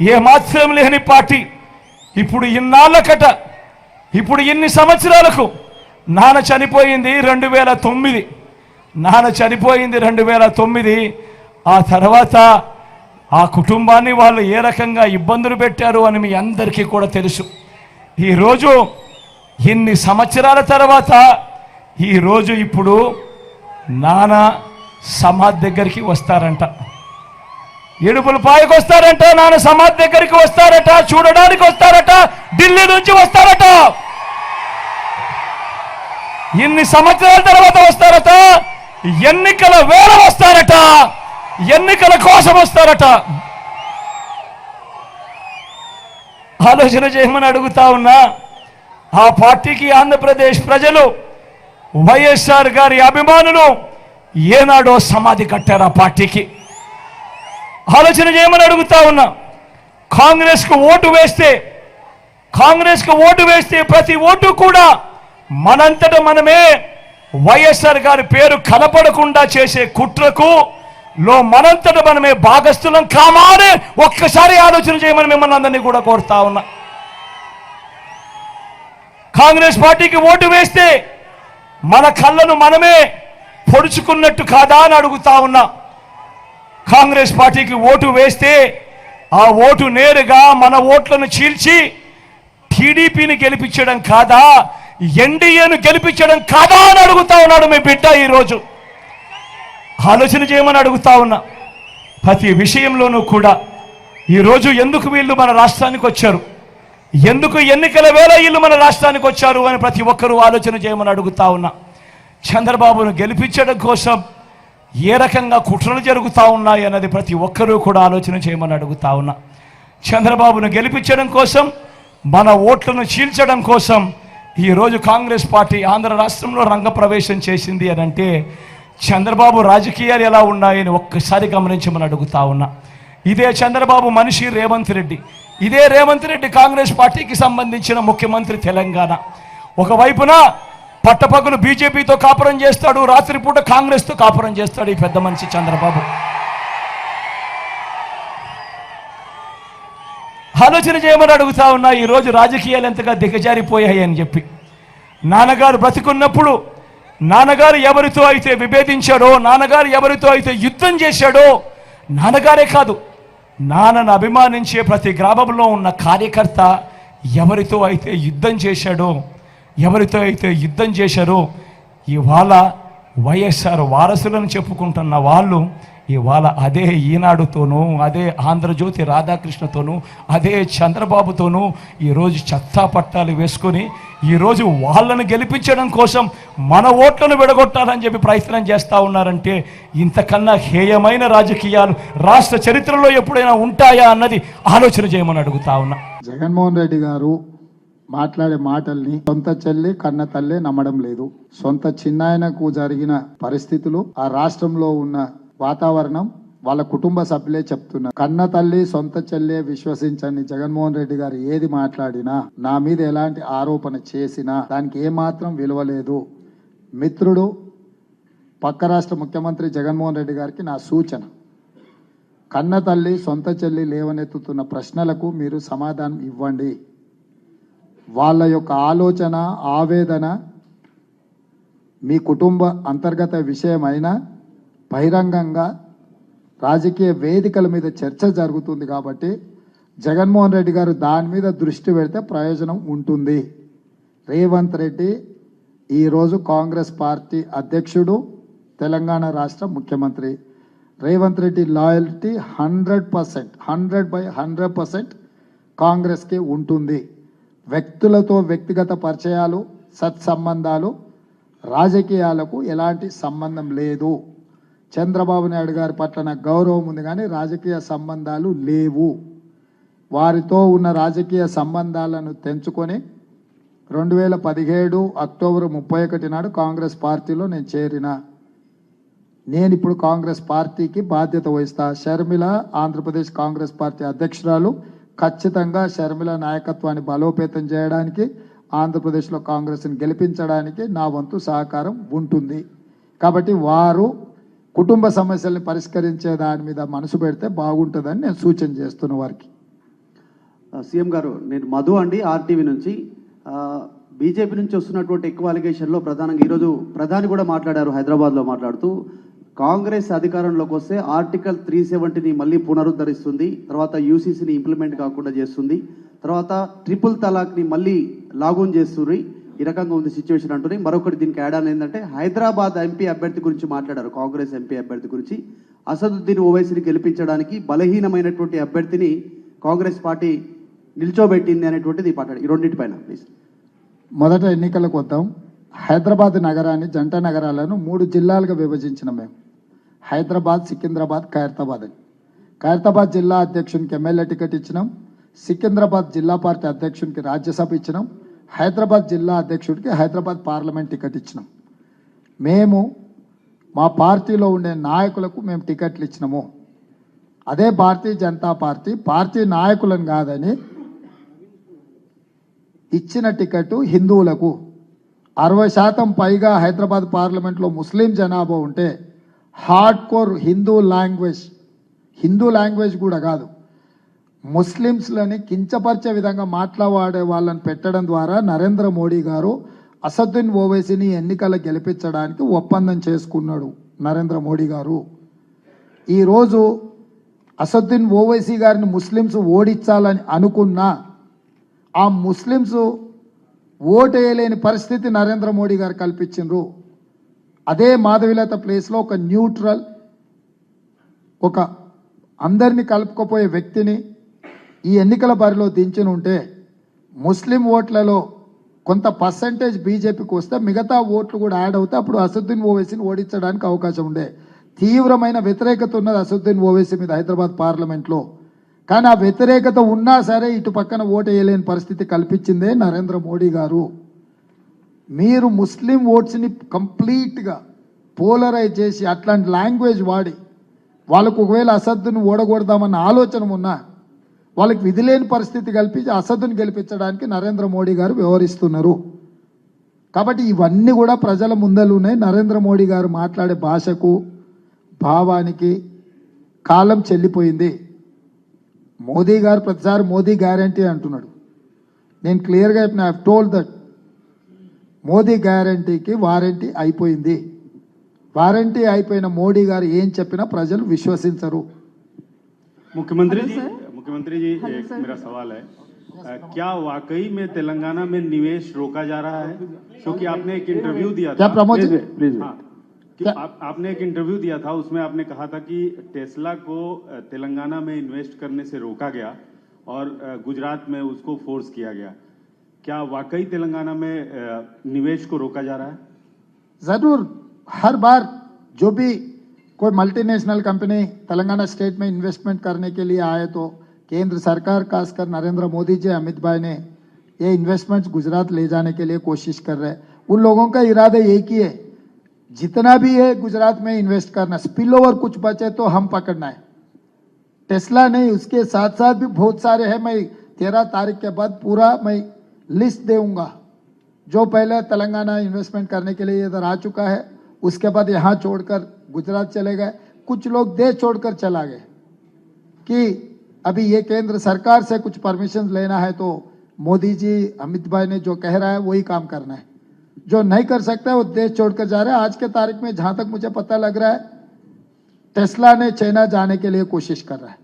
ఏ లేని పార్టీ ఇప్పుడు ఇన్నాళ్ళకట ఇప్పుడు ఇన్ని సంవత్సరాలకు నాన్న చనిపోయింది రెండు వేల తొమ్మిది. నాన్న చనిపోయింది రెండు వేల తొమ్మిది. ఆ తర్వాత ఆ కుటుంబాన్ని వాళ్ళు ఏ రకంగా ఇబ్బందులు పెట్టారు అని మీ అందరికీ కూడా తెలుసు. ఈరోజు ఇన్ని సంవత్సరాల తర్వాత ఈరోజు ఇప్పుడు నాన్న సమాధి దగ్గరికి వస్తారంట. ఏడుపుల పాయకు నాన్న సమాధి దగ్గరికి వస్తారట చూడడానికి వస్తారట ఢిల్లీ నుంచి వస్తారట. ఇన్ని సంవత్సరాల తర్వాత వస్తారట ఎన్నికల వేళ వస్తారట ఎన్నికల కోసం వస్తారట. ఆలోచన చేయమని అడుగుతా ఉన్నా ఆ పార్టీకి ఆంధ్రప్రదేశ్ ప్రజలు వైఎస్ఆర్ గారి అభిమానులు ఏనాడో సమాధి కట్టారు ఆ పార్టీకి. ఆలోచన చేయమని అడుగుతా ఉన్నా. కాంగ్రెస్కు ఓటు వేస్తే కాంగ్రెస్కు ఓటు వేస్తే ప్రతి ఓటు కూడా మనంతట మనమే. వైఎస్ఆర్ గారి పేరు కనపడకుండా చేసే కుట్రకు లో మనంతట మనమే భాగస్థులం కామానే ఒక్కసారి ఆలోచన చేయమని మిమ్మల్ని అందరినీ కూడా కోరుతా ఉన్నా. కాంగ్రెస్ పార్టీకి ఓటు వేస్తే మన కళ్ళను మనమే పొడుచుకున్నట్టు కాదా అని అడుగుతా ఉన్నా. కాంగ్రెస్ పార్టీకి ఓటు వేస్తే ఆ ఓటు నేరుగా మన ఓట్లను చీల్చి టీడీపీని గెలిపించడం కాదా? ఎన్డీఏను గెలిపించడం కాదా అని అడుగుతా ఉన్నాడు మీ బిడ్డ ఈరోజు. ఆలోచన చేయమని అడుగుతా ఉన్నా. ప్రతి విషయంలోనూ కూడా ఈరోజు ఎందుకు వీళ్ళు మన రాష్ట్రానికి వచ్చారు? ఎందుకు ఎన్నికల వేళ వీళ్ళు మన రాష్ట్రానికి వచ్చారు అని ప్రతి ఒక్కరూ ఆలోచన చేయమని అడుగుతా ఉన్నా. చంద్రబాబును గెలిపించడం కోసం ఏ రకంగా కుట్రలు జరుగుతూ ఉన్నాయి అన్నది ప్రతి ఒక్కరూ కూడా ఆలోచన చేయమని అడుగుతా ఉన్నా. చంద్రబాబును గెలిపించడం కోసం మన ఓట్లను చీల్చడం కోసం ఈరోజు కాంగ్రెస్ పార్టీ ఆంధ్ర రాష్ట్రంలో రంగప్రవేశం చేసింది అని అంటే చంద్రబాబు రాజకీయాలు ఎలా ఉన్నాయని ఒక్కసారి గమనించమని అడుగుతా ఉన్నా. ఇదే చంద్రబాబు మనిషి రేవంత్ రెడ్డి. ఇదే రేవంత్ రెడ్డి కాంగ్రెస్ పార్టీకి సంబంధించిన ముఖ్యమంత్రి తెలంగాణ. ఒకవైపున పట్టపగలు బీజేపీతో కాపురం చేస్తాడు రాత్రిపూట కాంగ్రెస్తో కాపురం చేస్తాడు ఈ పెద్ద మనిషి చంద్రబాబు. ఆలోచన చేయమని అడుగుతా ఉన్నా ఈరోజు రాజకీయాలు ఎంతగా దిగజారిపోయాయి అని చెప్పి. నాన్నగారు బ్రతికున్నప్పుడు నాన్నగారు ఎవరితో అయితే విభేదించాడో నాన్నగారు ఎవరితో అయితే యుద్ధం చేశాడో నాన్నగారే కాదు నాన్నను అభిమానించే ప్రతి గ్రామంలో ఉన్న కార్యకర్త ఎవరితో అయితే యుద్ధం చేశాడో ఎవరితో అయితే యుద్ధం చేశారో ఇవాళ వైఎస్ఆర్ వారసులను చెప్పుకుంటున్న వాళ్ళు ఇవాళ అదే ఈనాడుతోనూ అదే ఆంధ్రజ్యోతి రాధాకృష్ణతోనూ అదే చంద్రబాబుతోనూ ఈరోజు చెత్తా పట్టాలు వేసుకొని ఈరోజు వాళ్ళను గెలిపించడం కోసం మన ఓట్లను విడగొట్టాలని చెప్పి ప్రయత్నం చేస్తూ ఉన్నారంటే ఇంతకన్నా హేయమైన రాజకీయాలు రాష్ట్ర చరిత్రలో ఎప్పుడైనా ఉంటాయా అన్నది ఆలోచన చేయమని అడుగుతా ఉన్నా. జగన్మోహన్ రెడ్డి గారు మాట్లాడే మాటల్ని సొంత చెల్లి కన్న తల్లే నమ్మడం లేదు. సొంత చిన్నాయనకు జరిగిన పరిస్థితులు ఆ రాష్ట్రంలో ఉన్న వాతావరణం వాళ్ళ కుటుంబ సభ్యులే చెప్తున్నారు. కన్న తల్లి సొంత చెల్లె విశ్వసించండి. జగన్మోహన్ రెడ్డి గారు ఏది మాట్లాడినా నా మీద ఎలాంటి ఆరోపణ చేసినా దానికి ఏమాత్రం విలువలేదు మిత్రుడు పక్క రాష్ట్ర ముఖ్యమంత్రి జగన్మోహన్ రెడ్డి గారికి నా సూచన. కన్న తల్లి సొంత చెల్లి లేవనెత్తుతున్న ప్రశ్నలకు మీరు సమాధానం ఇవ్వండి. వాళ్ళ యొక్క ఆలోచన ఆవేదన మీ కుటుంబ అంతర్గత విషయమైన బహిరంగంగా రాజకీయ వేదికల మీద చర్చ జరుగుతుంది కాబట్టి జగన్మోహన్ రెడ్డి గారు దాని మీద దృష్టి పెడితే ప్రయోజనం ఉంటుంది. రేవంత్ రెడ్డి ఈరోజు కాంగ్రెస్ పార్టీ అధ్యక్షుడు తెలంగాణ రాష్ట్ర ముఖ్యమంత్రి. Revanth Reddy loyalty hundred percent hundred by hundred percent కాంగ్రెస్కి ఉంటుంది. వ్యక్తులతో వ్యక్తిగత పరిచయాలు సత్సంబంధాలు రాజకీయాలకు ఎలాంటి సంబంధం లేదు. చంద్రబాబు నాయుడు గారి పట్ల నాకు గౌరవం ఉంది కానీ రాజకీయ సంబంధాలు లేవు. వారితో ఉన్న రాజకీయ సంబంధాలను తెంచుకొని రెండు వేల పదిహేడు అక్టోబర్ ముప్పై ఒకటి నాడు కాంగ్రెస్ పార్టీలో నేను చేరిన. నేను ఇప్పుడు కాంగ్రెస్ పార్టీకి బాధ్యత వహిస్తా. షర్మిల ఆంధ్రప్రదేశ్ కాంగ్రెస్ పార్టీ అధ్యక్షురాలు ఖచ్చితంగా షర్మిల నాయకత్వాన్ని బలోపేతం చేయడానికి ఆంధ్రప్రదేశ్లో కాంగ్రెస్ని గెలిపించడానికి నా వంతు సహకారం ఉంటుంది. కాబట్టి వారు కుటుంబ సమస్యల్ని పరిష్కరించే దాని మీద మనసు పెడితే బాగుంటుందని నేను సూచన చేస్తున్న వారికి. సీఎం గారు నేను మధు అండి ఆర్టీవీ నుంచి. బీజేపీ నుంచి వస్తున్నటువంటి ఎక్కువ అలిగేషన్లో ప్రధానంగా ఈరోజు ప్రధాని కూడా మాట్లాడారు హైదరాబాద్లో మాట్లాడుతూ. కాంగ్రెస్ అధికారంలోకి వస్తే ఆర్టికల్ త్రీ సెవెంటీని మళ్ళీ పునరుద్ధరిస్తుంది తర్వాత యూసీసీని ఇంప్లిమెంట్ కాకుండా చేస్తుంది తర్వాత ట్రిపుల్ తలాక్ని మళ్ళీ లాగూన్ చేస్తుంది. ఈ రకంగా ఉంది సిచ్యువేషన్ అంటుంది మరొకటి దీనికి యాడ్ ఆన్ ఏంటంటే హైదరాబాద్ ఎంపీ అభ్యర్థి గురించి మాట్లాడారు కాంగ్రెస్ ఎంపీ అభ్యర్థి గురించి. అసదుద్దీన్ ఓవైసీని గెలిపించడానికి బలహీనమైనటువంటి అభ్యర్థిని కాంగ్రెస్ పార్టీ నిల్చోబెట్టింది అనేటువంటిది మాట్లాడు ఈ రెండింటిపైన ప్లీజ్ మొదట ఎన్నికలకు వద్దాం. హైదరాబాద్ నగరాన్ని జంట నగరాలను మూడు జిల్లాలుగా విభజించిన మేము. హైదరాబాద్ సికింద్రాబాద్ ఖైరతాబాద్. అని ఖైరతాబాద్ జిల్లా అధ్యక్షునికి ఎమ్మెల్యే టికెట్ ఇచ్చినాం. సికింద్రాబాద్ జిల్లా పార్టీ అధ్యక్షునికి రాజ్యసభ ఇచ్చినాం. హైదరాబాద్ జిల్లా అధ్యక్షుడికి హైదరాబాద్ పార్లమెంట్ టికెట్ ఇచ్చినాం. మేము మా పార్టీలో ఉండే నాయకులకు మేము టికెట్లు ఇచ్చినాము. అదే భారతీయ జనతా పార్టీ పార్టీ నాయకులను కాదని ఇచ్చిన టికెట్ హిందువులకు. అరవై శాతం పైగా హైదరాబాద్ పార్లమెంట్లో ముస్లిం జనాభా ఉంటే hard core Hindu language Hindu language కూడా కాదు. ముస్లిమ్స్లని కించపరిచే విధంగా మాట్లాడే వాళ్ళని పెట్టడం ద్వారా నరేంద్ర మోడీ గారు అసదుద్దీన్ ఓవైసీని ఎన్నికల గెలిపించడానికి ఒప్పందం చేసుకున్నాడు నరేంద్ర మోడీ గారు. ఈరోజు అసదుద్దీన్ ఓవైసీ గారిని ముస్లిమ్స్ ఓడించాలని అనుకున్నా ఆ ముస్లిమ్స్ ఓటు వేయలేని పరిస్థితి నరేంద్ర మోడీ గారు కల్పించిండ్రు. అదే మాధవిలత ప్లేస్లో ఒక న్యూట్రల్ ఒక అందరిని కలుపుకోపోయే వ్యక్తిని ఈ ఎన్నికల బరిలో దించిన ఉంటే ముస్లిం ఓట్లలో కొంత పర్సంటేజ్ బీజేపీకి వస్తే మిగతా ఓట్లు కూడా యాడ్ అవుతే అప్పుడు అసదుద్దీన్ ఓవైసీని ఓడించడానికి అవకాశం ఉండే. తీవ్రమైన వ్యతిరేకత ఉన్నది అసదుద్దీన్ ఓవైసీ మీద హైదరాబాద్ పార్లమెంట్లో. కానీ ఆ వ్యతిరేకత ఉన్నా సరే ఇటు పక్కన ఓటు వేయలేని పరిస్థితి కల్పించిందే నరేంద్ర మోడీ గారు. మీరు ముస్లిం ఓట్స్ని కంప్లీట్గా పోలరైజ్ చేసి అట్లాంటి లాంగ్వేజ్ వాడి వాళ్ళకు ఒకవేళ అసద్దును ఓడగొడదామన్న ఆలోచన ఉన్నా వాళ్ళకి విధి లేని పరిస్థితి కల్పించి అసద్దును గెలిపించడానికి నరేంద్ర మోడీ గారు వ్యవహరిస్తున్నారు. కాబట్టి ఇవన్నీ కూడా ప్రజల ముందలు ఉన్నాయి నరేంద్ర మోడీ గారు మాట్లాడే భాషకు భావానికి కాలం చెల్లిపోయింది. మోదీ గారు ప్రతిసారి మోదీ గ్యారంటీ అంటున్నాడు. నేను క్లియర్గా చెప్పిన I told that Modi గ్యారంటీకి warranty అయిపోయింది వారంటీ అయిపోయిన మోడీ గారు ఏం చెప్పినా ప్రజలు విశ్వసించరు मुख्यमंत्री जी मुख्यमंत्री जी एक मेरा सवाल है अ, क्या वाकई में तेलंगाना में निवेश रोका जा रहा है क्योंकि आपने एक इंटरव्यू दिया क्या था प्रमोद जी? ప్లీజ్ हाँ, कि क्या- आप, आपने एक इंटरव्यू दिया था उसमें आपने कहा था कि टेस्ला को अ, तेलंगाना में इन्वेस्ट करने से रोका गया और अ, गुजरात में उसको फोर्स किया गया क्या वाकई तेलंगाना में निवेश को रोका जा रहा है? ज़रूर। हर बार जो भी कोई मल्टीनेशनल कंपनी तेलंगाना स्टेट में इन्वेस्टमेंट करने के लिए आए तो केंद्र सरकार, खासकर नरेंद्र मोदी जी, अमित भाई ने ये इन्वेस्टमेंट्स गुजरात ले जाने के लिए कोशिश कर रहे हैं। उन लोगों का इरादा एक ही है जितना भी है गुजरात में इन्वेस्ट करना स्पिल ओवर कुछ बचे तो हम पकड़ना है। टेस्ला नहीं, उसके साथ साथ भी बहुत सारे हैं। मैं तेरह तारीख के बाद पूरा मैं लिस्ट दूँगा जो पहले तेलंगाना इन्वेस्टमेंट करने के लिए इधर आ चुका है, उसके बाद यहाँ छोड़कर गुजरात चले गए। कुछ लोग देश छोड़कर चला गए कि अभी ये केंद्र सरकार से कुछ परमिशन लेना है तो मोदी जी, अमित भाई ने जो कह रहा है वही काम करना है। जो नहीं कर सकता वो देश छोड़कर जा रहा है। आज के तारीख में जहाँ तक मुझे पता लग रहा है, टेस्ला ने चाइना जाने के लिए कोशिश कर रहा है।